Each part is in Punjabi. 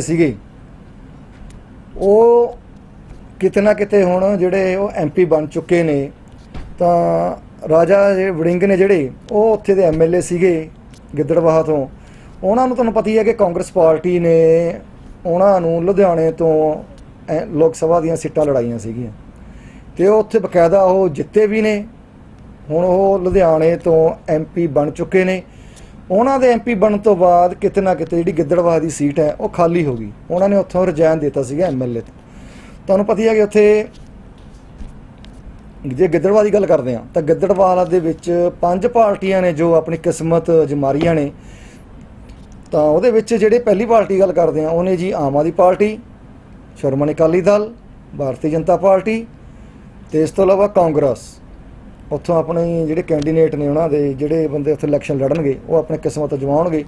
ਸੀਗੇ। ਉਹ ਕਿਤੇ ਨਾ ਕਿਤੇ ਹੁਣ ਜਿਹੜੇ ਉਹ ਐਮਪੀ ਬਣ ਚੁੱਕੇ ਨੇ, ਤਾਂ ਰਾਜਾ ਜਿਹੜੇ ਵੜਿੰਗ ਨੇ ਜਿਹੜੇ, ਉਹ ਉੱਥੇ ਦੇ ਐਮਐਲਏ ਸੀਗੇ ਗਿੱਦੜਵਾਹਾ ਤੋਂ। ਉਹਨਾਂ ਨੂੰ ਤੁਹਾਨੂੰ ਪਤਾ ਹੀ ਹੈ ਕਿ ਕਾਂਗਰਸ ਪਾਰਟੀ ਨੇ ਉਹਨਾਂ ਨੂੰ ਲੁਧਿਆਣੇ ਤੋਂ ਲੋਕ ਸਭਾ ਦੀਆਂ ਸੀਟਾਂ ਲੜਾਈਆਂ ਸੀਗੀਆਂ। ਤੇ ਉਹ ਉੱਥੇ ਬਕਾਇਦਾ ਉਹ ਜਿੱਤੇ ਵੀ ਨੇ। ਹੁਣ ਉਹ ਲੁਧਿਆਣੇ ਤੋਂ ਐਮਪੀ ਬਣ ਚੁੱਕੇ ਨੇ। ਉਹਨਾਂ ਦੇ ਐਮਪੀ ਬਣਨ ਤੋਂ ਬਾਅਦ ਕਿਤੇ ਨਾ ਕਿਤੇ ਜਿਹੜੀ ਗਿੱਦੜਵਾਹ ਦੀ ਸੀਟ ਹੈ, ਉਹ ਖਾਲੀ ਹੋ ਗਈ। ਉਹਨਾਂ ਨੇ ਉੱਥੋਂ ਰਿਜ਼ਾਈਨ ਦਿੱਤਾ ਸੀਗਾ ਐਮਐਲਏ ਤੋਂ। ਤੁਹਾਨੂੰ ਪਤਾ ਹੀ ਹੈ ਕਿ ਉੱਥੇ ਜੇ ਗਿੱਦੜਵਾਹ ਦੀ ਗੱਲ ਕਰਦੇ ਹਾਂ, ਤਾਂ ਗਿੱਦੜਵਾਹ ਦੇ ਵਿੱਚ ਪੰਜ ਪਾਰਟੀਆਂ ਨੇ ਜੋ ਆਪਣੀ ਕਿਸਮਤ ਜਮਾਰੀਆਂ ਨੇ। ਤਾਂ ਉਹਦੇ ਵਿੱਚ ਜਿਹੜੇ ਪਹਿਲੀ ਪਾਰਟੀ ਗੱਲ ਕਰਦੇ ਹਾਂ ਉਹਨੇ ਜੀ ਆਮ ਆਦਮੀ ਪਾਰਟੀ, ਸ਼੍ਰੋਮਣੀ ਅਕਾਲੀ ਦਲ, ਭਾਰਤੀ ਜਨਤਾ ਪਾਰਟੀ ਤੇ ਇਸ ਤੋਂ ਇਲਾਵਾ ਕਾਂਗਰਸ। ਉੱਥੋਂ ਆਪਣੇ ਜਿਹੜੇ ਕੈਂਡੀਡੇਟ ਨੇ ਉਹਨਾਂ ਦੇ, ਜਿਹੜੇ ਬੰਦੇ ਉੱਥੇ ਇਲੈਕਸ਼ਨ ਲੜਨਗੇ, ਉਹ ਆਪਣੇ ਕਿਸਮਤ ਜਮਾਉਣਗੇ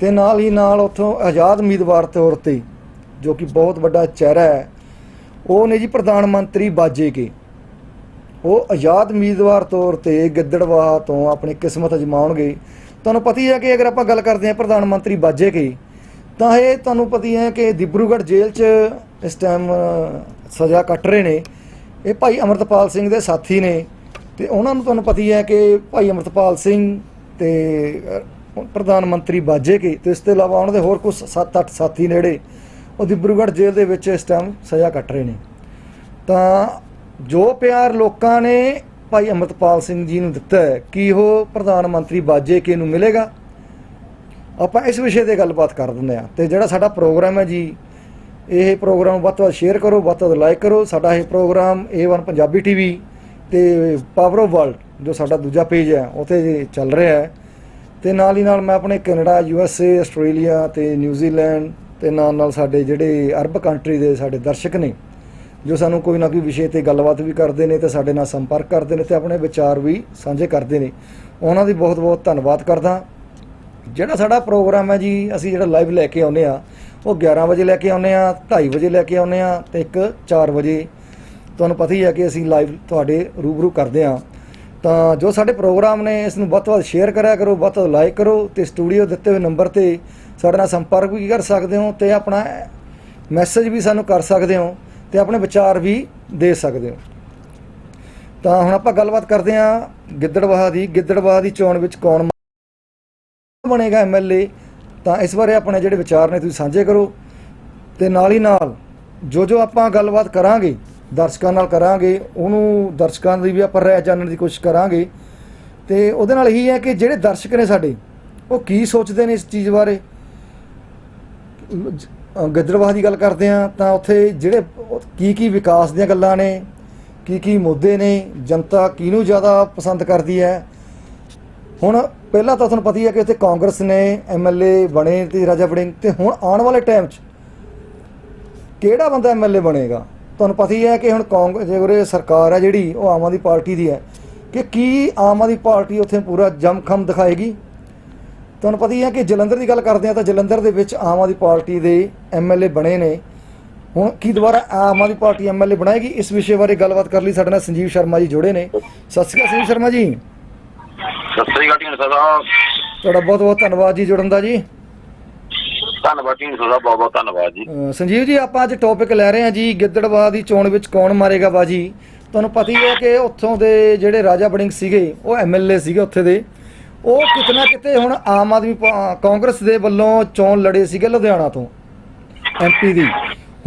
ਤੇ ਨਾਲ ਹੀ ਨਾਲ ਉੱਥੋਂ ਆਜ਼ਾਦ ਉਮੀਦਵਾਰ ਤੌਰ ਤੇ, ਜੋ ਕਿ ਬਹੁਤ ਵੱਡਾ ਚਿਹਰਾ ਹੈ, ਉਹ ਨੇ ਜੀ ਪ੍ਰਧਾਨ ਮੰਤਰੀ ਬਾਜੇ ਕੇ। ਉਹ ਆਜ਼ਾਦ ਉਮੀਦਵਾਰ ਤੌਰ ਤੇ ਗਿੱਦੜਵਾਹ ਤੋਂ ਆਪਣੀ ਕਿਸਮਤ ਅਜਮਾਉਣਗੇ। ਤੁਹਾਨੂੰ ਪਤਾ ਹੀ ਹੈ ਕਿ ਅਗਰ ਆਪਾਂ ਗੱਲ ਕਰਦੇ ਹਾਂ ਪ੍ਰਧਾਨ ਮੰਤਰੀ ਬਾਜੇ ਕੀ, ਤਾਂ ਇਹ ਤੁਹਾਨੂੰ ਪਤਾ ਹੀ ਹੈ ਕਿ ਦਿਬਰੂਗੜ੍ਹ ਜੇਲ੍ਹ 'ਚ ਇਸ ਟਾਈਮ ਸਜ਼ਾ ਕੱਟ ਰਹੇ ਨੇ। ਇਹ ਭਾਈ ਅਮਰਤਪਾਲ ਸਿੰਘ ਦੇ ਸਾਥੀ ਨੇ। ਤੇ ਉਹਨਾਂ ਨੂੰ ਤੁਹਾਨੂੰ ਪਤਾ ਹੀ ਹੈ ਕਿ ਭਾਈ ਅਮਰਤਪਾਲ ਸਿੰਘ ਤੇ ਪ੍ਰਧਾਨ ਮੰਤਰੀ ਬਾਜੇ ਕੇ, ਤੇ ਇਸ ਤੋਂ ਇਲਾਵਾ ਉਹਨਾਂ ਦੇ ਹੋਰ ਕੁਝ 7-8 ਸਾਥੀ ਨੇੜੇ ਉਹ ਦਿਬਰੂਗੜ੍ਹ ਜੇਲ੍ਹ ਦੇ ਵਿੱਚ ਇਸ ਟਾਈਮ ਸਜ਼ਾ ਕੱਟ ਰਹੇ ਨੇ। ਤਾਂ ਜੋ ਪਿਆਰ ਲੋਕਾਂ ਨੇ ਭਾਈ ਅਮਰਤਪਾਲ ਸਿੰਘ ਜੀ ਨੂੰ ਦਿੱਤਾ ਹੈ, ਕੀ ਉਹ ਪ੍ਰਧਾਨ ਮੰਤਰੀ ਬਾਜੇ ਕੇ ਨੂੰ ਮਿਲੇਗਾ? ਆਪਾਂ ਇਸ ਵਿਸ਼ੇ ਤੇ ਗੱਲਬਾਤ ਕਰ ਦਿੰਦੇ ਆ ਤੇ ਜਿਹੜਾ ਸਾਡਾ ਪ੍ਰੋਗਰਾਮ ਹੈ ਜੀ, ਇਹ ਪ੍ਰੋਗਰਾਮ ਵੱਧ ਤੋਂ ਵੱਧ ਸ਼ੇਅਰ ਕਰੋ, ਵੱਧ ਤੋਂ ਵੱਧ ਲਾਈਕ ਕਰੋ। ਸਾਡਾ ਇਹ ਪ੍ਰੋਗਰਾਮ A1 ਪੰਜਾਬੀ ਟੀਵੀ ਤੇ ਪਾਵਰ ਆਫ ਵਰਲਡ ਜੋ ਸਾਡਾ ਦੂਜਾ ਪੇਜ ਹੈ ਉਤੇ ਚੱਲ ਰਿਹਾ ਹੈ। ਤੇ ਨਾਲ ਹੀ ਨਾਲ ਮੈਂ ਆਪਣੇ Canada U S A Australia ਤੇ ਨਿਊਜ਼ੀਲੈਂਡ ਤੇ ਨਾਲ ਨਾਲ ਸਾਡੇ ਜਿਹੜੇ ਅਰਬ ਕੰਟਰੀ ਦੇ ਸਾਡੇ ਦਰਸ਼ਕ ਨੇ, ਜੋ ਸਾਨੂੰ ਕੋਈ ਨਾ ਕੋਈ ਵਿਸ਼ੇ ਤੇ ਗੱਲਬਾਤ ਵੀ ਕਰਦੇ ਨੇ ਤੇ ਸਾਡੇ ਨਾਲ ਸੰਪਰਕ ਕਰਦੇ ਨੇ ਤੇ ਆਪਣੇ ਵਿਚਾਰ ਵੀ ਸਾਂਝੇ ਕਰਦੇ ਨੇ। ਉਹਨਾਂ ਦੀ ਬਹੁਤ ਬਹੁਤ ਧੰਨਵਾਦ ਕਰਦਾ। ਜਿਹੜਾ ਸਾਡਾ ਪ੍ਰੋਗਰਾਮ ਹੈ ਜੀ, ਅਸੀਂ ਜਿਹੜਾ ਲਾਈਵ ਲੈ ਕੇ ਆਉਨੇ ਆ ਉਹ 11 ਵਜੇ ਲੈ ਕੇ ਆਉਨੇ ਆ 2:30 ਵਜੇ ਲੈ ਕੇ ਆਉਨੇ ਆ ਤੇ ਇੱਕ 4 ਵਜੇ ਤੁਹਾਨੂੰ ਪਤਾ ਹੀ ਹੈ ਕਿ ਅਸੀਂ ਲਾਈਵ ਤੁਹਾਡੇ ਰੂਬਰੂ ਕਰਦੇ ਹਾਂ। ਤਾਂ ਜੋ ਸਾਡੇ ਪ੍ਰੋਗਰਾਮ ਨੇ ਇਸ ਨੂੰ ਵੱਧ ਤੋਂ ਵੱਧ ਸ਼ੇਅਰ ਕਰਿਆ ਕਰੋ, ਵੱਧ ਤੋਂ ਲਾਈਕ ਕਰੋ ਤੇ ਸਟੂਡੀਓ ਦਿੱਤੇ ਹੋਏ ਨੰਬਰ ਤੇ ਸਾਡੇ ਨਾਲ ਸੰਪਰਕ ਵੀ ਕਰ ਸਕਦੇ ਹੋ ਤੇ ਆਪਣਾ ਮੈਸੇਜ ਵੀ ਸਾਨੂੰ ਕਰ ਸਕਦੇ ਹੋ ਤੇ ਆਪਣੇ ਵਿਚਾਰ ਵੀ ਦੇ ਸਕਦੇ ਹੋ। ਤਾਂ ਹੁਣ ਆਪਾਂ ਗੱਲਬਾਤ ਕਰਦੇ ਹਾਂ ਗਿੱਦੜਵਾਹ ਦੀ। ਗਿੱਦੜਵਾਹ ਦੀ ਚੋਣ ਵਿੱਚ ਕੌਣ ਬਣੇਗਾ ਐਮਐਲਏ ਤਾਂ ਇਸ ਬਾਰੇ ਆਪਣੇ ਜਿਹੜੇ ਵਿਚਾਰ ਨੇ ਤੁਸੀਂ ਸਾਂਝੇ ਕਰੋ ਤੇ ਨਾਲ ਹੀ ਨਾਲ ਜੋ ਜੋ ਆਪਾਂ ਗੱਲਬਾਤ ਕਰਾਂਗੇ ਦਰਸ਼ਕਾਂ ਨਾਲ ਕਰਾਂਗੇ ਉਹਨੂੰ ਦਰਸ਼ਕਾਂ ਦੀ ਵੀ ਆਪਾਂ ਰਾਏ ਜਾਣਨ ਦੀ ਕੋਸ਼ਿਸ਼ ਕਰਾਂਗੇ। ਤੇ ਉਹਦੇ ਨਾਲ ਇਹੀ ਹੈ ਕਿ ਜਿਹੜੇ ਦਰਸ਼ਕ ਨੇ ਸਾਡੇ ਉਹ ਕੀ ਸੋਚਦੇ ਨੇ ਇਸ ਚੀਜ਼ ਬਾਰੇ? ਅ, ਦੀ ਗੱਲ ਕਰਦੇ ਆ ਤਾਂ ਉੱਥੇ ਜਿਹੜੇ ਕੀ ਕੀ ਵਿਕਾਸ ਦੀਆਂ ਗੱਲਾਂ ਨੇ ਕੀ ਕੀ ਮੁੱਦੇ ਨੇ ਜਨਤਾ ਕਿਹਨੂੰ ਜ਼ਿਆਦਾ ਪਸੰਦ ਕਰਦੀ ਹੈ? ਹੁਣ ਪਹਿਲਾਂ ਤਾਂ ਤੁਹਾਨੂੰ ਪਤਾ ਹੀ ਹੈ ਕਿ ਇੱਥੇ ਕਾਂਗਰਸ ਨੇ ਐਮਐਲਏ ਬਣੇ ਤੇ ਰਾਜਾ ਵੜਿੰਗ ਤੇ ਹੁਣ ਆਉਣ ਵਾਲੇ ਟਾਈਮ 'ਚ ਕਿਹੜਾ ਬੰਦਾ ਐਮਐਲਏ ਬਣੇਗਾ? ਤੁਹਾਨੂੰ ਪਤਾ ਹੀ ਹੈ ਕਿ ਹੁਣ ਕਾਂਗਰਸ ਜੇ ਉਰੇ ਸਰਕਾਰ ਹੈ ਜਿਹੜੀ ਉਹ ਆਮ ਆਦਮੀ ਪਾਰਟੀ ਦੀ ਹੈ ਕਿ ਕੀ ਆਮ ਆਦਮੀ ਪਾਰਟੀ ਉੱਥੇ ਪੂਰਾ ਜਮਖਮ ਦਿਖਾਏਗੀ? ਤੁਹਾਨੂੰ ਪਤਾ ਹੀ ਹੈ ਕਿ ਜਲੰਧਰ ਦੀ ਗੱਲ ਕਰਦੇ ਆ ਤਾਂ ਜਲੰਧਰ ਦੇ ਵਿੱਚ ਆਮ ਆਦਮੀ ਪਾਰਟੀ ਦੇ ਐਮਐਲਏ ਬਣੇ ਨੇ। ਹੁਣ ਕੀ ਦੁਬਾਰਾ ਆਮ ਆਦਮੀ ਪਾਰਟੀ ਐਮਐਲਏ ਬਣਾਏਗੀ? ਇਸ ਵਿਸ਼ੇ ਬਾਰੇ ਗੱਲਬਾਤ ਕਰ ਲਈ ਸਾਡੇ ਨਾਲ ਸੰਜੀਵ ਸ਼ਰਮਾ ਜੀ ਜੁੜੇ ਨੇ। ਸਤਿ ਸ਼੍ਰੀ ਅਕਾਲ ਸੰਜੀਵ ਸ਼ਰਮਾ ਜੀ। ਸਤਿ ਸ੍ਰੀ ਅਕਾਲ ਸਾਹਿਬ ਤੁਹਾਡਾ ਬਹੁਤ ਬਹੁਤ ਧੰਨਵਾਦ ਜੀ ਜੁੜਨ ਦਾ ਜੀ। ਧੰਨਵਾਦ ਢੀਂਡ ਸਾਹਿਬ ਬਹੁਤ ਬਹੁਤ ਧੰਨਵਾਦ ਜੀ। ਸੰਜੀਵ ਜੀ, ਆਪਾਂ ਅੱਜ ਟੌਪਿਕ ਲੈ ਰਹੇ ਹਾਂ ਜੀ ਗਿੱਦੜਬਾਹ ਦੀ ਚੋਣ ਵਿੱਚ ਕੌਣ ਮਾਰੇਗਾ ਬਾਜੀ? ਤੁਹਾਨੂੰ ਪਤਾ ਹੀ ਹੈ ਕਿ ਉੱਥੋਂ ਦੇ ਜਿਹੜੇ ਰਾਜਾ ਬੜਿੰਗ ਸੀਗੇ, ਉਹ ਐਮਐਲਏ ਸੀਗੇ ਉੱਥੇ ਦੇ। ਉਹ ਕਿਤਨਾ ਕਿਤੇ ਹੁਣ ਆਮ ਆਦਮੀ ਕਾਂਗਰਸ ਦੇ ਵੱਲੋਂ ਚੋਣ ਲੜੇ ਸੀਗੇ ਲੁਧਿਆਣਾ ਤੋਂ ਐਮਪੀ ਦੀ।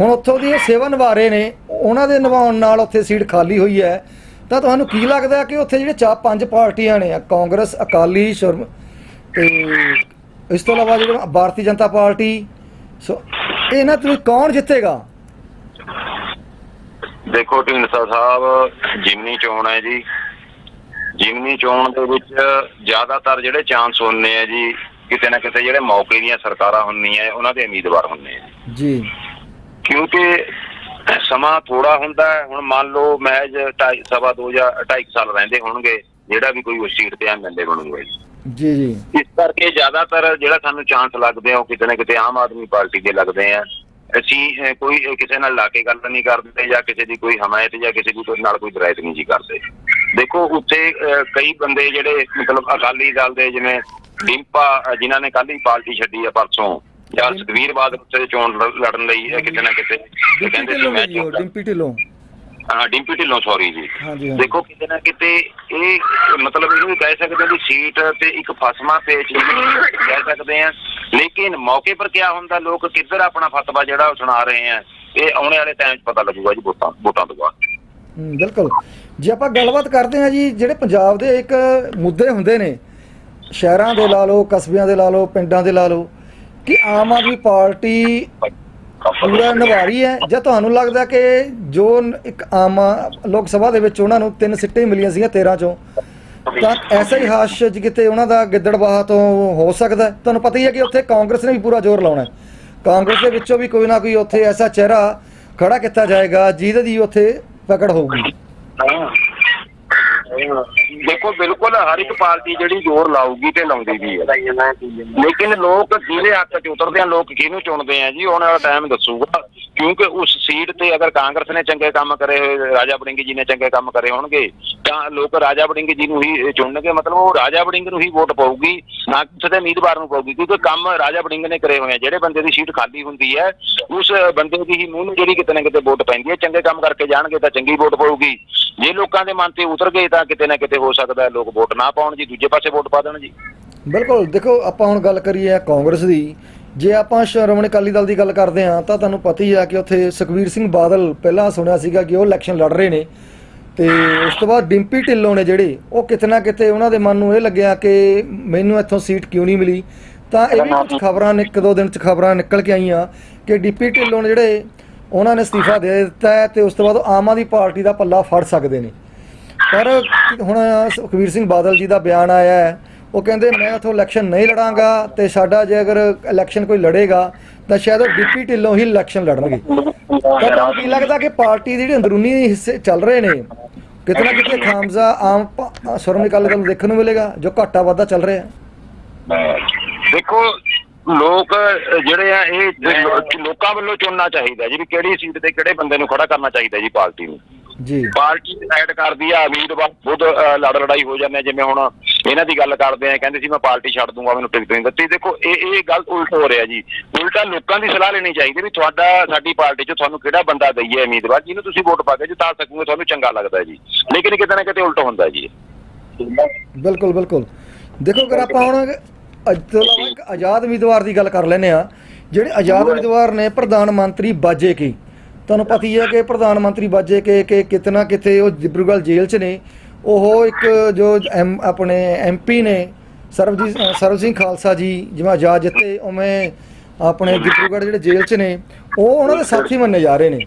ਹੁਣ ਉੱਥੋਂ ਦੀ ਉਹ ਸੇਵਾ ਨਿਭਾ ਰਹੇ ਨੇ, ਉਹਨਾਂ ਦੇ ਨਿਭਾਉਣ ਨਾਲ ਉੱਥੇ ਸੀਟ ਖਾਲੀ ਹੋਈ ਹੈ। ਤਾਂ ਤੁਹਾਨੂੰ ਕੀ ਲੱਗਦਾ ਕਿ ਉੱਥੇ ਜਿਹੜੇ ਚਾਰ ਪੰਜ ਪਾਰਟੀਆਂ ਨੇ ਕਾਂਗਰਸ, ਅਕਾਲੀ, ਸ਼ਰਮ ਤੇ ਇਸ ਤੋਂ ਇਲਾਵਾ ਜਿਹੜੇ ਭਾਰਤੀ ਜਨਤਾ ਪਾਰਟੀ ਸੋ ਇਹਨਾਂ ਤੋਂ ਕੌਣ ਜਿੱਤੇਗਾ? ਦੇਖੋ ਢੀਂਡ ਸਾਹਿਬ ਜਿਮਨੀ ਚੋਣ ਹੈ ਜੀ। ਜਿਮਨੀ ਚੋਣ ਦੇ ਵਿੱਚ ਜ਼ਿਆਦਾਤਰ ਜਿਹੜੇ ਚਾਂਸ ਹੁੰਦੇ ਆ ਜੀ ਕਿਤੇ ਨਾ ਕਿਤੇ ਜਿਹੜੇ ਮੌਕੇ ਦੀਆਂ ਸਰਕਾਰਾਂ ਹੁੰਦੀਆਂ ਉਹਨਾਂ ਦੇ ਉਮੀਦਵਾਰ ਹੁੰਦੇ ਆ ਜੀ। ਕਿਉਂਕਿ ਸਮਾਂ ਥੋੜਾ ਹੁੰਦਾ ਹੈ ਹੁਣ ਮੰਨ ਲਓ ਮੈਜ ਢਾਈ ਸਵਾ ਦੋ ਜਾਂ 2.5 ਸਾਲ ਰਹਿੰਦੇ ਹੋਣਗੇ ਜਿਹੜਾ ਵੀ ਕੋਈ ਉਸ ਸੀਟ ਤੇ ਐਮਐਲਏ ਬਣੂਗਾ ਜੀ। ਜੀ ਜੀ। ਇਸ ਕਰਕੇ ਜ਼ਿਆਦਾਤਰ ਜਿਹੜਾ ਸਾਨੂੰ ਚਾਂਸ ਲੱਗਦੇ ਆ ਉਹ ਕਿਤੇ ਨਾ ਕਿਤੇ ਆਮ ਆਦਮੀ ਪਾਰਟੀ ਦੇ ਲੱਗਦੇ ਆ। ਅਸੀਂ ਕੋਈ ਕਿਸੇ ਨਾਲ ਲਾ ਕੇ ਗੱਲ ਨਹੀਂ ਕਰਦੇ ਜਾਂ ਕਿਸੇ ਦੀ ਕੋਈ ਹਮਾਇਤ ਜਾਂ ਕਿਸੇ ਦੀ ਨਾਲ ਕੋਈ ਦਰਾਇਤ ਨਹੀਂ ਜੀ ਕਰਦੇ। ਦੇਖੋ ਉੱਥੇ ਕਈ ਬੰਦੇ ਜਿਹੜੇ ਮਤਲਬ ਅਕਾਲੀ ਦਲ ਦੇ ਜਿਵੇਂ ਡਿੰਪਾ ਜਿਨ੍ਹਾਂ ਨੇ ਕੱਲ ਹੀ ਪਾਰਟੀ ਛੱਡੀ ਆ ਪਰਸੋਂ ਜਾਂ ਸੁਖਵੀਰ ਬਾਦਲ ਉੱਤੇ ਚੋਣ ਲੜ- ਲੜਨ ਲਈ ਕਿਤੇ ਨਾ ਕਿਤੇ ਕਹਿੰਦੇ ਸੀ ਮੈਂ ਡਿੰਪੀ ਢਿੱਲੋਂ। ਡਿੰਪੀ ਢਿੱਲੋਂ ਸੌਰੀ ਜੀ। ਹਾਂਜੀ ਹਾਂਜੀ। ਦੇਖੋ ਕਿਤੇ ਨਾ ਕਿਤੇ ਇਹ ਮਤਲਬ ਇਹਨੂੰ ਵੀ ਕਹਿ ਸਕਦੇ ਹਾਂ ਵੀ ਸੀਟ ਤੇ ਇੱਕ ਫਸਮਾ ਪੇਚ ਕਹਿ ਸਕਦੇ ਆ ਲੇਕਿਨ ਮੌਕੇ ਪਰ ਕਿਆ ਹੁੰਦਾ ਲੋਕ ਕਿੱਧਰ ਆਪਣਾ ਫਤਵਾ ਜਿਹੜਾ ਉਹ ਸੁਣਾ ਰਹੇ ਆ ਇਹ ਆਉਣੇ ਵਾਲੇ ਟਾਈਮ 'ਚ ਪਤਾ ਲੱਗੂਗਾ ਜੀ ਵੋਟਾਂ ਵੋਟਾਂ ਤੋਂ ਬਾਅਦ। ਹਮ, ਬਿਲਕੁਲ। ਜੇ ਆਪਾਂ ਗੱਲਬਾਤ ਕਰਦੇ ਹਾਂ ਜੀ ਜਿਹੜੇ ਪੰਜਾਬ ਦੇ ਇੱਕ ਮੁੱਦੇ ਹੁੰਦੇ ਨੇ ਸ਼ਹਿਰਾਂ ਦੇ ਲਾ ਲਓ ਕਸਬਿਆਂ ਦੇ ਲਾ ਲਓ ਪਿੰਡਾਂ ਦੇ ਲਾ ਲਓ ਕਿ ਆਮ ਆਦਮੀ ਪਾਰਟੀ ਪੂਰਾ ਨਿਭਾ ਰਹੀ ਹੈ। ਜਾਂ ਤੁਹਾਨੂੰ ਲੱਗਦਾ ਕਿ ਜੋ ਇੱਕ ਆਮ ਲੋਕ ਸਭਾ ਦੇ ਵਿੱਚ ਉਹਨਾਂ ਨੂੰ ਤਿੰਨ ਸਿੱਟੇ ਮਿਲੀਆਂ ਸੀਗੀਆਂ 13 ਚੋਂ ਤਾਂ ਐਸਾ ਹੀ ਹਾਸ਼ ਚ ਕਿਤੇ ਉਹਨਾਂ ਦਾ ਗਿੱਦੜਬਾਹ ਤੋਂ ਹੋ ਸਕਦਾ? ਤੁਹਾਨੂੰ ਪਤਾ ਹੀ ਹੈ ਕਿ ਉੱਥੇ ਕਾਂਗਰਸ ਨੇ ਵੀ ਪੂਰਾ ਜ਼ੋਰ ਲਾਉਣਾ ਹੈ। ਕਾਂਗਰਸ ਦੇ ਵਿੱਚੋਂ ਵੀ ਕੋਈ ਨਾ ਕੋਈ ਉੱਥੇ ਐਸਾ ਚਿਹਰਾ ਖੜਾ ਕੀਤਾ ਜਾਏਗਾ ਜਿਹਦੇ ਦੀ ਉੱਥੇ ਪਕੜ ਹੋਊਗੀ। ਦੇਖੋ ਬਿਲਕੁਲ ਹਰ ਇੱਕ ਪਾਰਟੀ ਜਿਹੜੀ ਜ਼ੋਰ ਲਾਊਗੀ ਤੇ ਲਾਉਂਦੀ ਵੀ ਹੈ। ਲੇਕਿਨ ਲੋਕ ਕਿਹਦੇ ਹੱਕ 'ਚ ਉਤਰਦੇ ਆ ਲੋਕ ਕਿਹਨੂੰ ਚੁਣਦੇ ਆ ਜੀ? ਆਉਣ ਵਾਲਾ ਟਾਈਮ ਦੱਸੂਗਾ। ਕਿਉਂਕਿ ਉਸ ਸੀਟ ਤੇ ਅਗਰ ਕਾਂਗਰਸ ਨੇ ਚੰਗੇ ਕੰਮ ਕਰੇ ਹੋਏ ਰਾਜਾ ਵੜਿੰਗ ਜੀ ਨੇ ਚੰਗੇ ਕੰਮ ਕਰੇ ਹੋਣਗੇ, ਤਾਂ ਲੋਕ ਰਾਜਾ ਵੜਿੰਗ ਜੀ ਨੂੰ ਹੀ ਚੁਣਨਗੇ। ਮਤਲਬ ਉਹ ਰਾਜਾ ਵੜਿੰਗ ਨੂੰ ਹੀ ਵੋਟ ਪਾਊਗੀ, ਨਾ ਕਿਸੇ ਦੇ ਉਮੀਦਵਾਰ ਨੂੰ ਪਾਊਗੀ, ਕਿਉਂਕਿ ਕੰਮ ਰਾਜਾ ਵੜਿੰਗ ਨੇ ਕਰੇ ਹੋਏ ਆ। ਜਿਹੜੇ ਬੰਦੇ ਦੀ ਸੀਟ ਖਾਲੀ ਹੁੰਦੀ ਹੈ, ਉਸ ਬੰਦੇ ਦੀ ਹੀ ਮੂੰਹ ਨੂੰ ਜਿਹੜੀ ਕਿਤੇ ਨਾ ਕਿਤੇ ਵੋਟ ਪੈਂਦੀ ਹੈ। ਚੰਗੇ ਕੰਮ ਕਰਕੇ ਜਾਣਗੇ ਤਾਂ ਚੰਗੀ ਵੋਟ ਪਊਗੀ। ਜੇ ਲੋਕਾਂ ਦੇ ਮਨ ਤੇ ਉਤਰ ਗਏ ਤਾਂ ਕਿਤੇ ਨਾ ਕਿਤੇ ਹੋ ਸਕਦਾ ਲੋਕ ਵੋਟ ਨਾ ਪਾਉਣ ਜੀ, ਦੂਜੇ ਪਾਸੇ ਵੋਟ ਪਾ ਦੇਣ ਜੀ। ਬਿਲਕੁਲ, ਦੇਖੋ, ਆਪਾਂ ਹੁਣ ਗੱਲ ਕਰੀਏ ਕਾਂਗਰਸ ਦੀ ਜੇ ਆਪਾਂ ਸ਼੍ਰੋਮਣੀ ਅਕਾਲੀ ਦਲ ਦੀ ਗੱਲ ਕਰਦੇ ਹਾਂ ਤਾਂ ਤੁਹਾਨੂੰ ਪਤਾ ਹੀ ਆ ਕਿ ਉੱਥੇ ਸੁਖਵੀਰ ਸਿੰਘ ਬਾਦਲ ਪਹਿਲਾਂ ਸੁਣਿਆ ਸੀਗਾ ਕਿ ਉਹ ਇਲੈਕਸ਼ਨ ਲੜ ਰਹੇ ਨੇ। ਤੇ ਉਸ ਤੋਂ ਬਾਅਦ ਡਿੰਪੀ ਢਿੱਲੋਂ ਨੇ ਜਿਹੜੇ ਉਹ ਕਿਤੇ ਨਾ ਕਿਤੇ ਉਹਨਾਂ ਦੇ ਮਨ ਨੂੰ ਇਹ ਲੱਗਿਆ ਕਿ ਮੈਨੂੰ ਇੱਥੋਂ ਸੀਟ ਕਿਉਂ ਨਹੀਂ ਮਿਲੀ। ਤਾਂ ਇਹ ਵੀ ਕੁਝ ਖਬਰਾਂ ਨੇ ਇੱਕ ਦੋ ਦਿਨ ਚ ਖਬਰਾਂ ਨਿਕਲ ਕੇ ਆਈਆਂ ਕਿ ਡਿੰਪੀ ਢਿੱਲੋਂ ਨੇ ਜਿਹੜੇ ਉਹਨਾਂ ਨੇ ਅਸਤੀਫਾ ਦੇ ਦਿੱਤਾ ਹੈ ਤੇ ਉਸ ਤੋਂ ਬਾਅਦ ਆਮ ਆਦਮੀ ਪਾਰਟੀ ਦਾ ਪੱਲਾ ਫੜ ਸਕਦੇ ਨੇ। ਪਰ ਹੁਣ ਸੁਖਵੀਰ ਸਿੰਘ ਬਾਦਲ ਜੀ ਦਾ ਬਿਆਨ ਆਇਆ ਹੈ ਉਹ ਕਹਿੰਦੇ, ਮੈਂ ਉਥੋਂ ਇਲੈਕਸ਼ਨ ਨਹੀਂ ਲੜਾਂਗਾ ਤੇ ਸਾਡਾ ਜੇ ਅਗਰ ਇਲੈਕਸ਼ਨ ਕੋਈ ਲੜੇਗਾ, ਤਾਂ ਸ਼ਾਇਦ ਉਹ ਡਿਪਟੀ ਢਿੱਲੋਂ ਹੀ ਇਲੈਕਸ਼ਨ ਲੜਨਗੇ। ਤਾਂ ਤੁਹਾਨੂੰ ਲੱਗਦਾ ਕਿ ਪਾਰਟੀ ਦੇ ਜਿਹੜੇ ਅੰਦਰੂਨੀ ਹਿੱਸੇ ਚੱਲ ਰਹੇ ਨੇ, ਕਿਤੇ ਨਾ ਕਿਤੇ ਖਾਮਜ਼ਾ ਆਮ ਪ- ਸ਼੍ਰੋਮਣੀ ਅਕਾਲੀ ਦਲ ਦੇਖਣ ਨੂੰ ਮਿਲੇਗਾ, ਜੋ ਘਾਟਾ ਵਾਧਾ ਚੱਲ ਰਿਹਾ। ਦੇਖੋ, ਲੋਕ ਜਿਹੜੇ ਆ, ਇਹ ਲੋਕਾਂ ਵੱਲੋਂ ਚੁਣਨਾ ਚਾਹੀਦਾ ਜੀ ਵੀ ਕਿਹੜੀ ਸੀਟ ਤੇ ਕਿਹੜੇ ਬੰਦੇ ਨੂੰ ਖੜਾ ਕਰਨਾ ਚਾਹੀਦਾ ਜੀ ਪਾਰਟੀ ਨੂੰ। ਜੀ। ਪਾਰਟੀ ਡਿਸਾਈਡ ਕਰਦੀ ਆ ਉਮੀਦਵਾਰ ਖੁਦ ਲੜ ਲੜਾਈ ਹੋ ਜਾਂਦੇ ਜਿਵੇਂ ਹੁਣ ਇਹਨਾਂ ਦੀ ਗੱਲ ਕਰਦੇ ਆ ਕਹਿੰਦੇ ਸੀ ਮੈਂ ਪਾਰਟੀ ਛੱਡ ਦੂੰਗਾ ਮੈਨੂੰ ਟਿਕਟ ਨਹੀਂ ਦਿੱਤੀ। ਦੇਖੋ ਇਹ ਇਹ ਗਲਤ ਉਲਟ ਹੋ ਰਿਹਾ ਜੀ। ਉਲਟਾ ਲੋਕਾਂ ਦੀ ਸਲਾਹ ਲੈਣੀ ਚਾਹੀਦੀ ਵੀ ਤੁਹਾਡਾ ਸਾਡੀ ਪਾਰਟੀ 'ਚ ਤੁਹਾਨੂੰ ਕਿਹੜਾ ਬੰਦਾ ਦਈਏ ਉਮੀਦਵਾਰ ਜਿਹਨੂੰ ਤੁਸੀਂ ਵੋਟ ਪਾ ਕੇ ਜਿਤਾ ਸਕੋਗੇ ਤੁਹਾਨੂੰ ਚੰਗਾ ਲੱਗਦਾ ਜੀ। ਲੇਕਿਨ ਕਿਤੇ ਨਾ ਕਿਤੇ ਉਲਟ ਹੁੰਦਾ ਜੀ। ਬਿਲਕੁਲ ਬਿਲਕੁਲ। ਦੇਖੋ ਅਗਰ ਆਪਾਂ ਹੁਣ ਅੱਜ ਤੋਂ ਇਲਾਵਾ ਇੱਕ ਆਜ਼ਾਦ ਉਮੀਦਵਾਰ ਦੀ ਗੱਲ ਕਰ ਲੈਨੇ ਆ ਜਿਹੜੇ ਆਜ਼ਾਦ ਉਮੀਦਵਾਰ ਨੇ ਪ੍ਰਧਾਨ ਮੰਤਰੀ ਬਾਜੇ ਕੀ ਤੁਹਾਨੂੰ ਪਤਾ ਹੀ ਹੈ ਕਿ ਪ੍ਰਧਾਨ ਮੰਤਰੀ ਬਾਜੇ ਕੇ ਕਿ ਕਿਤਨਾ ਕਿਤੇ ਉਹ ਡਿਬਰੂਗੜ੍ਹ ਜੇਲ੍ਹ 'ਚ ਨੇ ਉਹ ਇੱਕ ਜੋ ਐਮ ਆਪਣੇ ਐਮਪੀ ਨੇ, ਸਰਬਜੀਤ ਸਰਬ ਸਿੰਘ ਖਾਲਸਾ ਜੀ, ਜਿਵੇਂ ਆਜ਼ਾਦ ਜਿੱਤੇ ਉਵੇਂ ਆਪਣੇ ਡਿਬਰੂਗੜ੍ਹ ਜਿਹੜੇ ਜੇਲ੍ਹ 'ਚ ਨੇ, ਉਹ ਉਹਨਾਂ ਦੇ ਸਾਥੀ ਮੰਨੇ ਜਾ ਰਹੇ ਨੇ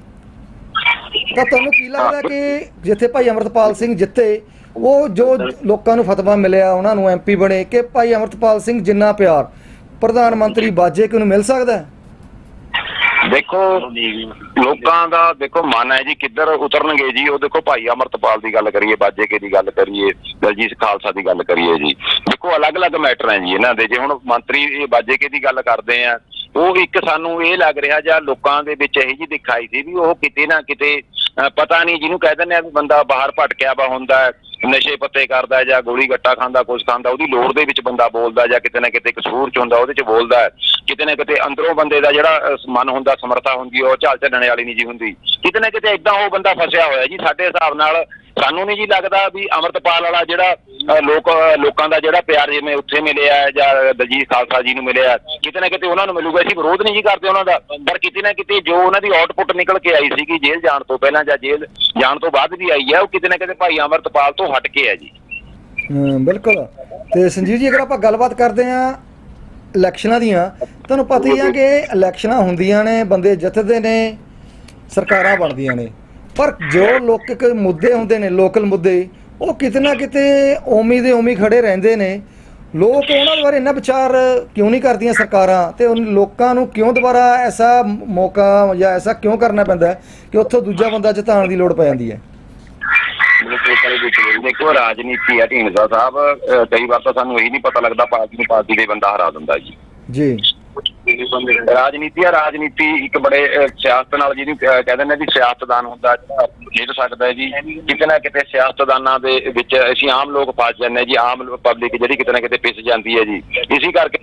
ਤਾਂ ਤੁਹਾਨੂੰ ਕੀ ਲੱਗਦਾ ਕਿ ਜਿੱਥੇ ਭਾਈ ਅਮਰਤਪਾਲ ਸਿੰਘ ਜਿੱਤੇ, ਉਹ ਜੋ ਲੋਕਾਂ ਨੂੰ ਫਤਵਾ ਮਿਲਿਆ, ਉਹਨਾਂ ਨੂੰ ਐਮਪੀ ਬਣੇ, ਕਿ ਭਾਈ ਅਮਰਤਪਾਲ ਸਿੰਘ ਜਿੰਨਾ ਪਿਆਰ ਪ੍ਰਧਾਨ ਮੰਤਰੀ ਬਾਜੇ ਕਿ ਨੂੰ ਮਿਲ ਸਕਦਾ ਹੈ? ਦੇਖੋ, ਲੋਕਾਂ ਦਾ ਦੇਖੋ ਮਨ ਹੈ ਜੀ, ਕਿੱਧਰ ਉਤਰਨਗੇ ਜੀ, ਉਹ ਦੇਖੋ ਭਾਈ ਅਮਰਤਪਾਲ ਦੀ ਗੱਲ ਕਰੀਏ, ਬਾਜੇਕੇ ਦੀ ਗੱਲ ਕਰੀਏ, ਦਲਜੀਤ ਖਾਲਸਾ ਦੀ ਗੱਲ ਕਰੀਏ ਜੀ। ਦੇਖੋ, ਅਲੱਗ-ਅਲੱਗ ਮੈਟਰ ਹੈ ਜੀ ਇਹਨਾਂ ਦੇ। ਜੇ ਹੁਣ ਮੰਤਰੀ ਇਹ ਬਾਜੇਕੇ ਦੀ ਗੱਲ ਕਰਦੇ ਆ, ਉਹ ਇੱਕ ਸਾਨੂੰ ਇਹ ਲੱਗ ਰਿਹਾ ਜਾਂ ਲੋਕਾਂ ਦੇ ਵਿੱਚ ਇਹੀ ਜੀ ਦਿਖਾਈ ਸੀ ਵੀ ਉਹ ਕਿਤੇ ਨਾ ਕਿਤੇ ਪਤਾ ਨਹੀਂ ਜਿਹਨੂੰ ਕਹਿ ਦਿੰਦੇ ਆ ਵੀ ਬੰਦਾ ਬਾਹਰ ਭਟਕਿਆ ਵਾ ਹੁੰਦਾ ਨਸ਼ੇ ਪੱਤੇ ਕਰਦਾ ਜਾਂ ਗੋਲੀ ਗੱਟਾ ਖਾਂਦਾ ਕੁਝ ਖਾਂਦਾ ਉਹਦੀ ਲੋੜ ਦੇ ਵਿੱਚ ਬੰਦਾ ਬੋਲਦਾ ਜਾਂ ਕਿਤੇ ਨਾ ਕਿਤੇ ਕਸੂਰ ਚ ਹੁੰਦਾ ਉਹਦੇ ਚ ਬੋਲਦਾ ਕਿਤੇ ਨਾ ਕਿਤੇ ਅੰਦਰੋਂ ਬੰਦੇ ਦਾ ਜਿਹੜਾ ਮਨ ਹੁੰਦਾ ਸਮਰਥਾ ਹੁੰਦੀ ਹੈ, ਉਹ ਝਾਲ ਝੱਲਣੇ ਵਾਲੀ ਨਹੀਂ ਜੀ ਹੁੰਦੀ। ਕਿਤੇ ਨਾ ਕਿਤੇ ਇਦਾਂ ਉਹ ਬੰਦਾ ਫਸਿਆ ਹੋਇਆ ਜੀ ਸਾਡੇ ਹਿਸਾਬ ਨਾਲ ਸਾਨੂੰ ਨਹੀਂ ਜੀ ਲੱਗਦਾ ਵੀ ਅਮਰਤਪਾਲ ਵਾਲਾ ਜਿਹੜਾ ਲੋਕ ਲੋਕਾਂ ਦਾ ਜਿਹੜਾ ਪਿਆਰ ਜਿਵੇਂ ਉੱਥੇ ਮਿਲਿਆ ਜਾਂ ਦਲਜੀਤ ਖਾਲਸਾ ਜੀ ਨੂੰ ਮਿਲਿਆ ਕਿਤੇ ਨਾ ਕਿਤੇ ਉਹਨਾਂ ਨੂੰ ਮਿਲੂਗਾ। ਅਸੀਂ ਵਿਰੋਧ ਨਹੀਂ ਜੀ ਕਰਦੇ ਉਹਨਾਂ ਦਾ ਪਰ ਕਿਤੇ ਨਾ ਕਿਤੇ ਜੋ ਉਹਨਾਂ ਦੀ ਆਊਟਪੁੱਟ ਨਿਕਲ ਕੇ ਆਈ ਸੀਗੀ ਜੇਲ੍ਹ ਜਾਣ ਤੋਂ ਪਹਿਲਾਂ ਜਾਂ ਜੇਲ੍ਹ ਜਾਣ ਤੋਂ ਬਾਅਦ ਵੀ ਆਈ ਹੈ ਉਹ ਕਿਤੇ ਨਾ ਕਿਤੇ ਭਾਈ ਅਮਰਤਪਾਲ ਤੋਂ ਹਟ ਕੇ ਹੈ ਜੀ। ਬਿਲਕੁਲ। ਤੇ ਸੰਜੀਵ ਜੀ ਅਗਰ ਆਪਾਂ ਗੱਲਬਾਤ ਕਰਦੇ ਹਾਂ ਇਲੈਕਸ਼ਨਾਂ ਦੀਆਂ ਤੁਹਾਨੂੰ ਪਤਾ ਹੀ ਆ ਕਿ ਇਲੈਕਸ਼ਨਾਂ ਹੁੰਦੀਆਂ ਨੇ ਬੰਦੇ ਜਿੱਤਦੇ ਨੇ ਸਰਕਾਰਾਂ ਬਣਦੀਆਂ ਨੇ। ਪਰ ਜੋ ਲੋਕਿਕ ਮੁੱਦੇ ਹੁੰਦੇ ਨੇ ਲੋਕਲ ਮੁੱਦੇ ਉਹ ਕਿਤੇ ਨਾ ਕਿਤੇ ਓਮੀ ਦੇ ਓਮੀ ਖੜੇ ਰਹਿੰਦੇ ਨੇ। ਲੋਕ ਉਹਨਾਂ ਬਾਰੇ ਇੰਨਾ ਵਿਚਾਰ ਕਿਉਂ ਨਹੀਂ ਕਰਦੀਆਂ ਸਰਕਾਰਾਂ? ਤੇ ਉਹਨਾਂ ਲੋਕਾਂ ਨੂੰ ਕਿਉਂ ਦੁਬਾਰਾ ਐਸਾ ਮੌਕਾ ਜਾਂ ਐਸਾ ਕਿਉਂ ਕਰਨਾ ਪੈਂਦਾ ਕਿ ਉੱਥੋਂ ਦੂਜਾ ਬੰਦਾ ਜਿਤਾਉਣ ਦੀ ਲੋੜ ਪੈ ਜਾਂਦੀ ਹੈ? ਦੇਖੋ ਰਾਜਨੀਤੀ ਹੈ ਢੀਂਡਸਾ ਸਾਹਿਬ। ਕਈ ਵਾਰ ਤਾਂ ਸਾਨੂੰ ਇਹੀ ਨਹੀਂ ਪਤਾ ਲੱਗਦਾ ਪਾਰਟੀ ਨੂੰ ਪਾਰਟੀ ਦੇ ਬੰਦਾ ਹਰਾ ਦਿੰਦਾ ਜੀ। ਜੀ। ਰਾਜਨੀਤੀ ਆ ਰਾਜਨੀਤੀ ਇੱਕ ਬੜੇ ਅਹ, ਸਿਆਸਤ ਨਾਲ ਜਿਹਨੂੰ ਅਹ, ਕਹਿ ਦਿੰਦੇ ਆ ਵੀ ਸਿਆਸਤਦਾਨ ਹੁੰਦਾ ਜਿਹੜਾ ਜਿੱਤ ਸਕਦਾ ਹੈ ਜੀ। ਕਿਤੇ ਨਾ ਕਿਤੇ ਸਿਆਸਤਦਾਨਾਂ ਦੇ ਵਿੱਚ ਅਸੀਂ ਆਮ ਲੋਕ ਫਸ ਜਾਂਦੇ ਹਾਂ ਜੀ ਆਮ ਪਬਲਿਕ ਜਿਹੜੀ ਕਿਤੇ ਨਾ ਕਿਤੇ ਪਿਸ ਜਾਂਦੀ ਹੈ ਜੀ। ਇਸੇ ਕਰਕੇ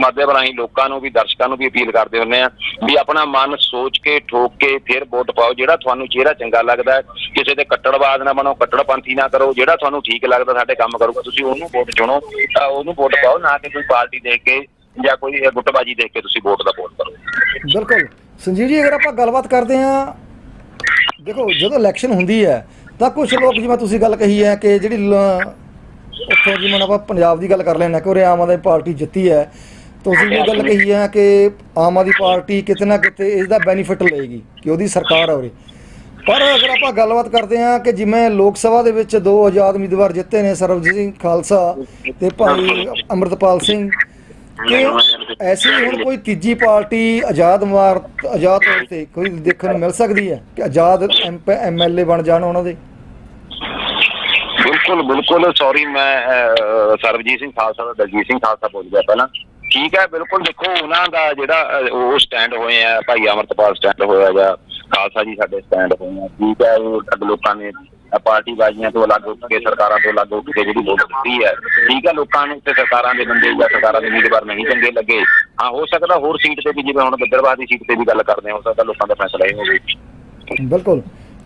ਮਾਧਿਅਮ ਰਾਹੀਂ ਲੋਕਾਂ ਨੂੰ ਵੀ ਦਰਸ਼ਕਾਂ ਨੂੰ ਵੀ ਅਪੀਲ ਕਰਦੇ ਹੁੰਦੇ ਆ ਵੀ ਆਪਣਾ ਮਨ ਸੋਚ ਕੇ ਠੋਕ ਕੇ ਫਿਰ ਵੋਟ ਪਾਓ ਜਿਹੜਾ ਤੁਹਾਨੂੰ ਚਿਹਰਾ ਚੰਗਾ ਲੱਗਦਾ ਹੈ। ਕਿਸੇ ਦੇ ਕੱਟੜਵਾਦ ਨਾ ਬਣੋ ਕੱਟੜਪੰਥੀ ਨਾ ਕਰੋ ਜਿਹੜਾ ਤੁਹਾਨੂੰ ਠੀਕ ਲੱਗਦਾ ਸਾਡੇ ਕੰਮ ਕਰੂਗਾ ਤੁਸੀਂ ਉਹਨੂੰ ਵੋਟ ਚੁਣੋ ਤਾਂ ਉਹਨੂੰ ਵੋਟ ਪਾਓ ਨਾ ਕਿ ਕੋਈ ਪਾਰਟੀ ਦੇਖ ਕੇ ਜਾਂ ਕੋਈ ਗੁੱਟਬਾਜੀ ਦੇਖ ਕੇ ਤੁਸੀਂ ਵੋਟ ਦਾ ਵੋਟ ਕਰੋ। ਬਿਲਕੁਲ। ਸੰਜੀਵ ਜੀ, ਅਗਰ ਆਪਾਂ ਗੱਲਬਾਤ ਕਰਦੇ ਹਾਂ, ਦੇਖੋ, ਜਦੋਂ ਇਲੈਕਸ਼ਨ ਹੁੰਦੀ ਹੈ, ਤਾਂ ਕੁਝ ਲੋਕ ਜਿਵੇਂ ਤੁਸੀਂ ਗੱਲ ਕਹੀ ਹੈ ਕਿ ਜਿਹੜੀ ਉੱਥੋਂ ਜਿਵੇਂ ਆਪਾਂ ਪੰਜਾਬ ਦੀ ਗੱਲ ਕਰ ਲੈਣਾ ਕਿ ਉਰੇ ਆਮ ਆਦਮੀ ਪਾਰਟੀ ਜਿੱਤੀ ਹੈ। ਤੁਸੀਂ ਇਹ ਗੱਲ ਕਹੀ ਹੈ ਕਿ ਆਮ ਆਦਮੀ ਪਾਰਟੀ ਕਿਤੇ ਨਾ ਕਿਤੇ ਇਸ ਦਾ ਬੈਨੀਫਿਟ ਲਏਗੀ ਕਿ ਉਹਦੀ ਸਰਕਾਰ ਹੈ ਉਰੇ। ਪਰ ਅਗਰ ਆਪਾਂ ਗੱਲਬਾਤ ਕਰਦੇ ਹਾਂ ਕਿ ਜਿਵੇਂ ਲੋਕ ਸਭਾ ਦੇ ਵਿੱਚ ਦੋ ਆਜ਼ਾਦ ਉਮੀਦਵਾਰ ਜਿੱਤੇ ਨੇ, ਸਰਬਜੀਤ ਸਿੰਘ ਖਾਲਸਾ ਤੇ ਭਾਈ ਅੰਮ੍ਰਿਤਪਾਲ ਸਿੰਘ ਕਿ ਐਸੀ ਹੁਣ ਕੋਈ ਤੀਜੀ ਪਾਰਟੀ ਆਜ਼ਾਦ ਮਾਰ ਆਜ਼ਾਦ ਤੌਰ ਤੇ ਕੋਈ ਦੇਖਣ ਨੂੰ ਮਿਲ ਸਕਦੀ ਹੈ ਕਿ ਆਜ਼ਾਦ ਐਮਐਲਏ ਬਣ ਜਾਣ ਉਹਨਾਂ ਦੇ? ਬਿਲਕੁਲ ਬਿਲਕੁਲ। ਸੌਰੀ ਮੈਂ ਸਰਬਜੀਤ ਸਿੰਘ ਖਾਲਸਾ ਦਾ ਦਲਜੀਤ ਸਿੰਘ ਖਾਲਸਾ ਬੋਲ ਗਿਆ ਪਹਿਲਾਂ। ਠੀਕ ਹੈ ਬਿਲਕੁਲ ਦੇਖੋ ਉਹਨਾਂ ਦਾ ਜਿਹੜਾ ਉਹ ਸਟੈਂਡ ਹੋਏ ਆ ਭਾਈ ਅਮਰਤਪਾਲ ਸਟੈਂਡ ਹੋਇਆ ਜਾਂ ਖਾਲਸਾ ਜੀ ਸਾਡੇ ਸਟੈਂਡ ਹੋਏ ਆ। ਠੀਕ ਹੈ ਉਹ ਲੋਕਾਂ ਨੇ ਪਾਰਟੀ ਬਾਜ਼ੀਆਂ ਤੋਂ ਅਲੱਗ ਹੋ ਕੇ, ਸਰਕਾਰਾਂ ਤੋਂ ਅਲੱਗ ਹੋ ਕੇ ਜਿਹੜੀ ਵੋਟ ਦਿੱਤੀ ਹੈ। ਠੀਕ ਹੈ, ਲੋਕਾਂ ਨੂੰ ਤੇ ਸਰਕਾਰਾਂ ਦੇ ਬੰਦੇ ਜਾਂ ਸਰਕਾਰਾਂ ਦੇ ਉਮੀਦਵਾਰ ਨਹੀਂ ਚੰਗੇ ਲੱਗੇ। ਹਾਂ, ਹੋ ਸਕਦਾ ਹੋਰ ਸੀਟ ਤੇ ਵੀ, ਜਿਵੇਂ ਹੁਣ ਗਿੱਦੜਬਾਹ ਦੀ ਸੀਟ ਤੇ ਵੀ ਗੱਲ ਕਰਦੇ ਹਾਂ, ਹੋ ਸਕਦਾ ਲੋਕਾਂ ਦਾ ਫੈਸਲਾ ਇਹ ਹੋਵੇ। ਬਿਲਕੁਲ।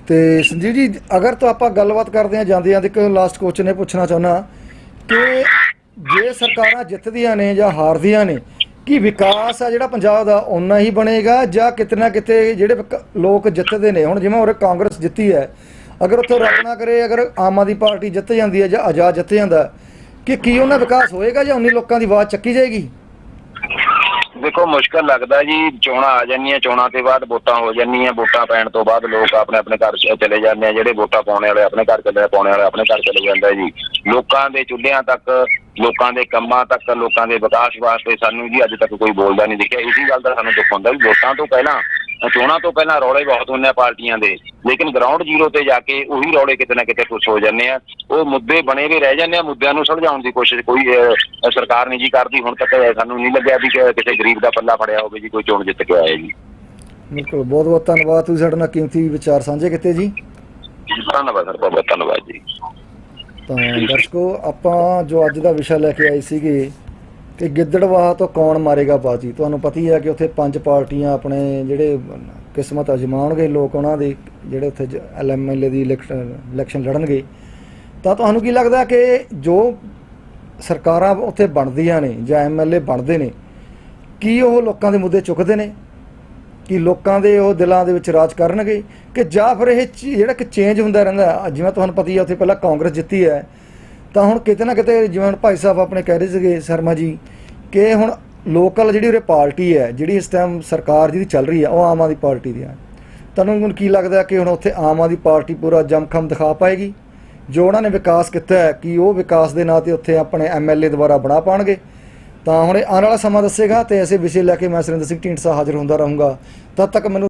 ਤੇ ਸੰਜੀਵ ਜੀ, ਅਗਰ ਤਾਂ ਆਪਾਂ ਗੱਲਬਾਤ ਕਰਦੇ ਹਾਂ ਜਾਂਦੇ ਹਾਂ ਤੇ ਇੱਕ ਲਾਸਟ ਕੁਐਸਚਨ ਇਹ ਪੁੱਛਣਾ ਚਾਹੁੰਦਾ ਕਿ ਜੇ ਸਰਕਾਰਾਂ ਜਿੱਤਦੀਆਂ ਨੇ ਜਾਂ ਹਾਰਦੀਆਂ ਨੇ, ਕਿ ਵਿਕਾਸ ਆ ਜਿਹੜਾ ਪੰਜਾਬ ਦਾ, ਓਨਾ ਹੀ ਬਣੇਗਾ ਜਾਂ ਕਿਤੇ ਨਾ ਕਿਤੇ ਜਿਹੜੇ ਲੋਕ ਜਿੱਤਦੇ ਨੇ? ਹੁਣ ਜਿਵੇਂ ਉਰੇ ਕਾਂਗਰਸ ਜਿੱਤੀ ਹੈ ਅਗਰ ਉੱਥੇ ਰੱਬ ਨਾ ਕਰੇ, ਅਗਰ ਆਮ ਆਦਮੀ ਪਾਰਟੀ ਜਿੱਤ ਜਾਂਦੀ ਹੈ ਜਾਂ ਆਜ਼ਾਦ ਜਿੱਤ ਜਾਂਦਾ ਕਿ ਕੀ ਉਹਨਾਂ ਵਿਕਾਸ ਹੋਏਗਾ ਜਾਂ ਉਨੀ ਲੋਕਾਂ ਦੀ ਆਵਾਜ਼ ਚੱਕੀ ਜਾਏਗੀ? ਦੇਖੋ, ਮੁਸ਼ਕਲ ਲੱਗਦਾ ਜੀ, ਚੋਣਾਂ ਆ ਜਾਂਦੀਆਂ, ਚੋਣਾਂ ਤੇ ਬਾਅਦ ਵੋਟਾਂ ਹੋ ਜਾਂਦੀਆਂ, ਵੋਟਾਂ ਪੈਣ ਤੋਂ ਬਾਅਦ ਲੋਕ ਆਪਣੇ ਆਪਣੇ ਘਰ ਚਲੇ ਜਾਂਦੇ ਆ, ਜਿਹੜੇ ਵੋਟਾਂ ਪਾਉਣੇ ਵਾਲੇ, ਆਪਣੇ ਘਰ ਚਲੇ ਪਾਉਣੇ ਵਾਲੇ ਆਪਣੇ ਘਰ ਚਲੇ ਜਾਂਦਾ ਜੀ। ਲੋਕਾਂ ਦੇ ਚੁੱਲ੍ਹਿਆਂ ਤੱਕ, ਲੋਕਾਂ ਦੇ ਕੰਮਾਂ ਤੱਕ, ਲੋਕਾਂ ਦੇ ਵਿਕਾਸ ਵਾਸਤੇ ਸਾਨੂੰ ਜੀ ਅੱਜ ਤੱਕ ਕੋਈ ਬੋਲਦਾ ਨਹੀਂ ਦਿਖਿਆ। ਇਸੇ ਗੱਲ ਦਾ ਸਾਨੂੰ ਦੁੱਖ ਹੁੰਦਾ ਵੀ ਵੋਟਾਂ ਤੋਂ ਪਹਿਲਾਂ ਚੋਣਾਂ ਤੋਂ ਪਹਿਲਾਂ ਰੌਲੇ ਬਹੁਤ ਹੁੰਦੇ ਆ ਪਾਰਟੀਆਂ ਦੇ ਲੇਕਿਨ ਗਰਾਊਂਡ ਜ਼ੀਰੋ ਤੇ ਜਾ ਕੇ ਉਹੀ ਰੌਲੇ ਕਿਤੇ ਨਾ ਕਿਤੇ ਕੁਝ ਹੋ ਜਾਂਦੇ ਆ। ਉਹ ਮੁੱਦੇ ਬਣੇ ਵੀ ਰਹਿ ਜਾਂਦੇ ਆ ਮੁੱਦਿਆਂ ਨੂੰ ਸੁਲਝਾਉਣ ਦੀ ਕੋਸ਼ਿਸ਼ ਕੋਈ ਸਰਕਾਰ ਨਹੀਂ ਜੀ ਕਰਦੀ ਹੁਣ ਤੱਕ ਸਾਨੂੰ ਨਹੀਂ ਲੱਗਿਆ ਵੀ ਕਿਸੇ ਗਰੀਬ ਦਾ ਪੱਲਾ ਫੜਿਆ ਹੋਵੇ ਜੀ ਕੋਈ ਚੋਣ ਜਿੱਤ ਕੇ ਆਇਆ ਜੀ। ਬਿਲਕੁਲ ਬਹੁਤ ਬਹੁਤ ਧੰਨਵਾਦ ਤੁਸੀਂ ਸਾਡੇ ਨਾਲ ਕੀਮਤੀ ਵਿਚਾਰ ਸਾਂਝੇ ਕੀਤੇ ਜੀ। ਧੰਨਵਾਦ ਸਰ ਬਹੁਤ ਬਹੁਤ ਧੰਨਵਾਦ ਜੀ। ਤਾਂ ਦਰਸ਼ਕੋ ਆਪਾਂ ਜੋ ਅੱਜ ਦਾ ਵਿਸ਼ਾ ਲੈ ਕੇ ਆਏ ਸੀਗੇ ਕਿ ਗਿੱਦੜਵਾਹ ਤੋਂ ਕੌਣ ਮਾਰੇਗਾ ਬਾਜੀ? ਤੁਹਾਨੂੰ ਪਤਾ ਹੀ ਹੈ ਕਿ ਉੱਥੇ ਪੰਜ ਪਾਰਟੀਆਂ ਆਪਣੇ ਜਿਹੜੇ ਕਿਸਮਤ ਅਜਮਾਉਣਗੇ, ਲੋਕ ਉਹਨਾਂ ਦੇ ਜਿਹੜੇ ਉੱਥੇ ਐਲਐਮਐਲਏ ਦੀ ਇਲੈਕਸ਼ਨ ਇਲੈਕਸ਼ਨ ਲੜਨਗੇ। ਤਾਂ ਤੁਹਾਨੂੰ ਕੀ ਲੱਗਦਾ ਕਿ ਜੋ ਸਰਕਾਰਾਂ ਉੱਥੇ ਬਣਦੀਆਂ ਨੇ ਜਾਂ ਐਮਐਲਏ ਬਣਦੇ ਨੇ, ਕੀ ਉਹ ਲੋਕਾਂ ਦੇ ਮੁੱਦੇ ਚੁੱਕਦੇ ਨੇ? ਕਿ ਲੋਕਾਂ ਦੇ ਉਹ ਦਿਲਾਂ ਦੇ ਵਿੱਚ ਰਾਜ ਕਰਨਗੇ? ਕਿ ਜਾਂ ਫਿਰ ਇਹ ਚੀ- ਜਿਹੜਾ ਕਿ ਚੇਂਜ ਹੁੰਦਾ ਰਹਿੰਦਾ, ਜਿਵੇਂ ਤੁਹਾਨੂੰ ਪਤਾ ਹੀ ਹੈ, ਉੱਥੇ ਪਹਿਲਾਂ ਕਾਂਗਰਸ ਜਿੱਤੀ ਹੈ ਤਾਂ ਹੁਣ ਕਿਤੇ ਨਾ ਕਿਤੇ ਜਿਵੇਂ ਹੁਣ ਭਾਈ ਸਾਹਿਬ ਆਪਣੇ ਕਹਿ ਰਹੇ ਸੀਗੇ ਸ਼ਰਮਾ ਜੀ ਕਿ ਹੁਣ ਲੋਕਲ ਜਿਹੜੀ ਉਰੇ ਪਾਰਟੀ ਹੈ, ਜਿਹੜੀ ਇਸ ਟਾਈਮ ਸਰਕਾਰ ਜਿਹਦੀ ਚੱਲ ਰਹੀ ਹੈ, ਉਹ ਆਮ ਆਦਮੀ ਪਾਰਟੀ ਦੀ ਹੈ। ਤੁਹਾਨੂੰ ਹੁਣ ਕੀ ਲੱਗਦਾ ਕਿ ਹੁਣ ਉੱਥੇ ਆਮ ਆਦਮੀ ਪਾਰਟੀ ਪੂਰਾ ਜਮਖਮ ਦਿਖਾ ਪਾਏਗੀ? ਜੋ ਉਹਨਾਂ ਨੇ ਵਿਕਾਸ ਕੀਤਾ ਹੈ, ਕਿ ਉਹ ਵਿਕਾਸ ਦੇ ਨਾਂ ਤੇ ਉੱਥੇ ਆਪਣੇ ਐਮਐਲਏ ਦੁਆਰਾ ਬਣਾ ਪਾਣਗੇ? ਤਾਂ ਹੁਣ ਇਹ ਆਉਣ ਵਾਲਾ ਸਮਾਂ ਦੱਸੇਗਾ ਤੇ ਐਸੇ ਵਿਸ਼ੇ ਲੈ ਕੇ ਮੈਂ ਸੁਰਿੰਦਰ ਸਿੰਘ ਢੀਂਡਸਾ ਹਾਜ਼ਰ ਹੁੰਦਾ ਰਹੂੰਗਾ। ਤਦ ਤੱਕ ਮੈਨੂੰ